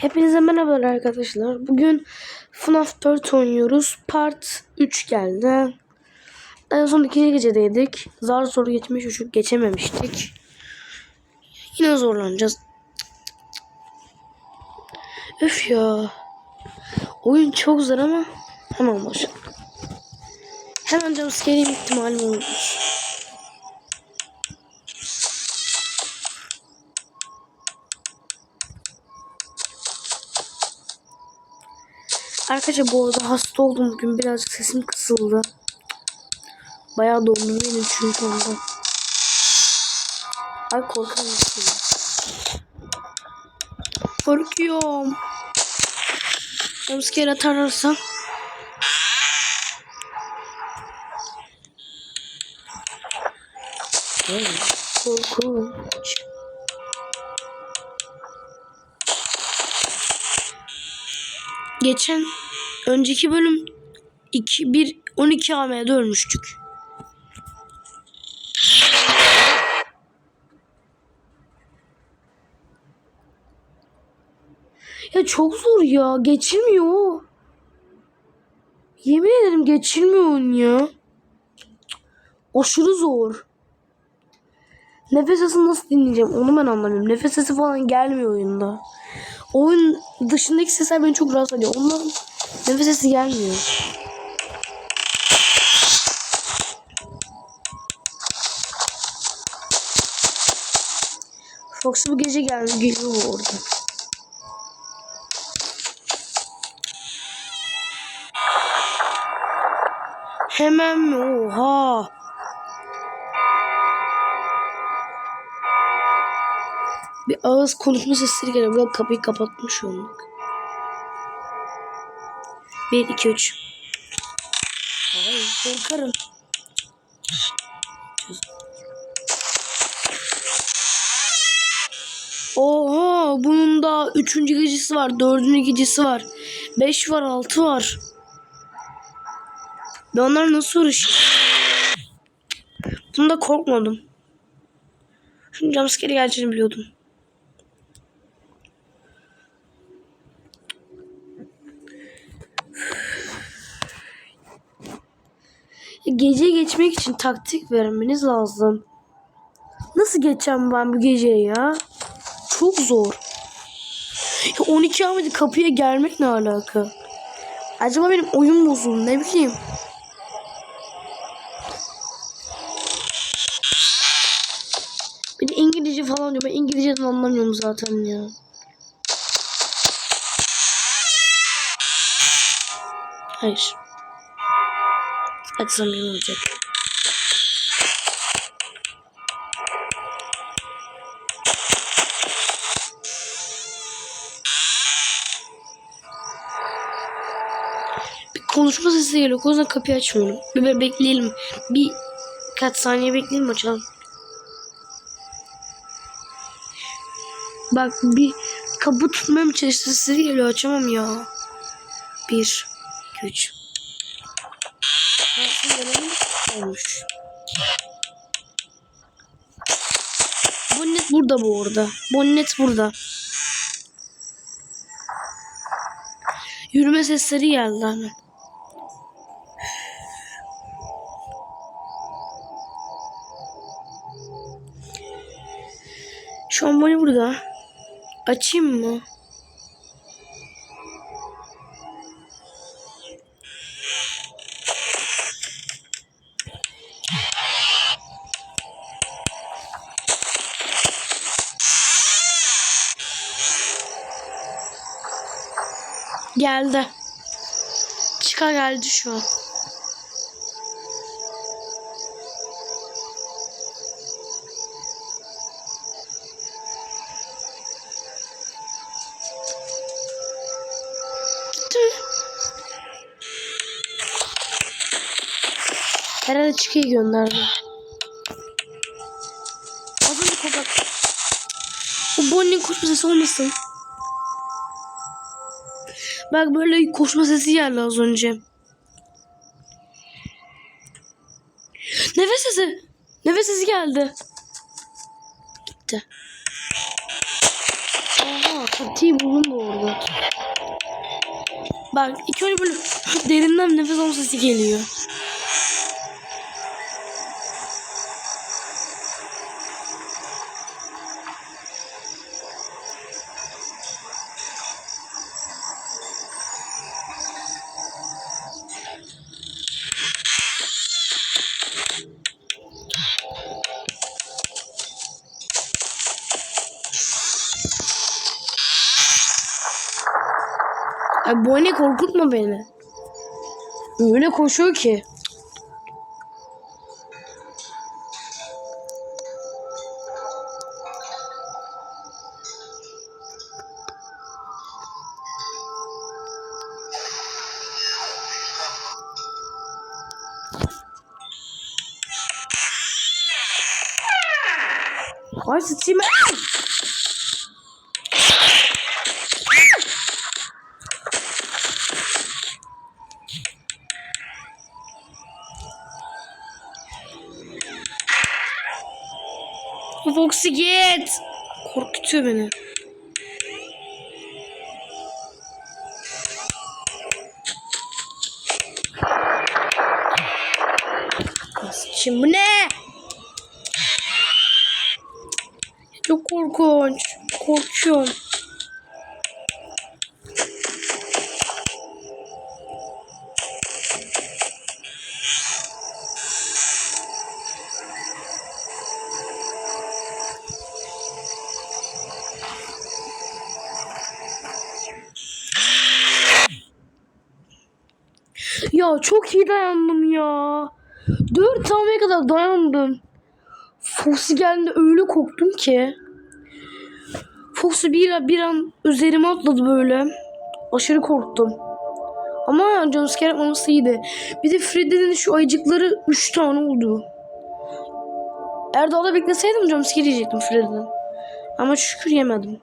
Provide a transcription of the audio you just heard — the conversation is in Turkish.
Hepinize merhabalar arkadaşlar. Bugün FNAF 4 oynuyoruz. Part 3 geldi. En son ikinci gecedeydik. Zar zor geçmiş çünkü geçememiştik. Yine zorlanacağız. Öf ya. Oyun çok zor ama hemen başlayalım. Hemen jumpscare'in ihtimalim olmuş. Arkadaşlar bu arada hasta oldum bugün birazcık sesim kısıldı. Bayağı beni çünkü ondan. Ay korkarım. Korkuyorum. Jumpscare atarlarsa. Korkunç. Geçen önceki bölüm 2 1 12 AM'de ölmüştük. Ya çok zor ya. Geçilmiyor. Yemin ederim geçilmiyor oyun ya. Aşırı zor. Nefes sesi nasıl dinleyeceğim onu ben anlamıyorum. Nefes sesi falan gelmiyor oyunda. Oyun dışındaki sesler beni çok rahatsız ediyor. Ondan nefes sesi gelmiyor. Fox bu gece geldi geliyor orada. Hemen mi? Oha. Bir ağız konuşma sesleri geliyor. Burada kapıyı kapatmış olduk. 1, 2, 3. Ay korkarım. Oha bunun da üçüncü gecesi var. Dördüncü gecesi var. Beş var altı var. Ben onlar nasıl uğraşayım? Bunda korkmadım. Şimdi jumpscare geleceğini biliyordum. Gece geçmek için taktik vermeniz lazım. Nasıl geçeceğim ben bu geceyi ya? Çok zor. Ya 12 Ahmet'in kapıya gelmek ne alaka? Acaba benim oyun bozuldu ne bileyim. Bir de İngilizce falan diyor. Ben İngilizceden anlamıyorum zaten ya. Hayır. Açsam iyi olacak. Bir konuşma sesi geliyor. O yüzden kapıyı açmıyorum. Bir be- bekleyelim. Bir kaç saniye bekleyelim açalım. Bak bir kapı tutmam çalıştı sesi geliyor. Açamam ya. Bir, iki, üç. Nasıl gelelim? Olmuş. Bonnet burada bu arada. Bonnet burada. Yürüme sesleri geldi hemen. Şu an Bonnie burada. Açayım mı? Geldi. Çıka geldi şu an. Herhalde çıkıyı gönderdi. Az önce kapat. O Bonnie'nin koşma sesi olmasın. Bak böyle koşma sesi geldi az önce. Nefes sesi. Nefes sesi geldi. Gitti. Oha. Taktiği buldum bu arada. Bak ilk önce böyle derinden nefes alma sesi geliyor. Ay bu anne korkutma beni. Öyle koşuyor ki. Ay sıçayım. Ay! Foxy git. Korkutuyor beni. Şimdi ne? Çok korkunç. Korkuyorum. Ya çok iyi dayandım ya. Dört taneye kadar dayandım. Foxy geldiğinde öyle korktum ki. Foxy bir, bir an üzerime atladı böyle. Aşırı korktum. Ama jumpscare yapmaması iyiydi. Bir de Freddy'nin şu ayıcıkları 3 tane oldu. Eğer daha da bekleseydim jumpscare yiyecektim Freddy'den. Ama şükür yemedim.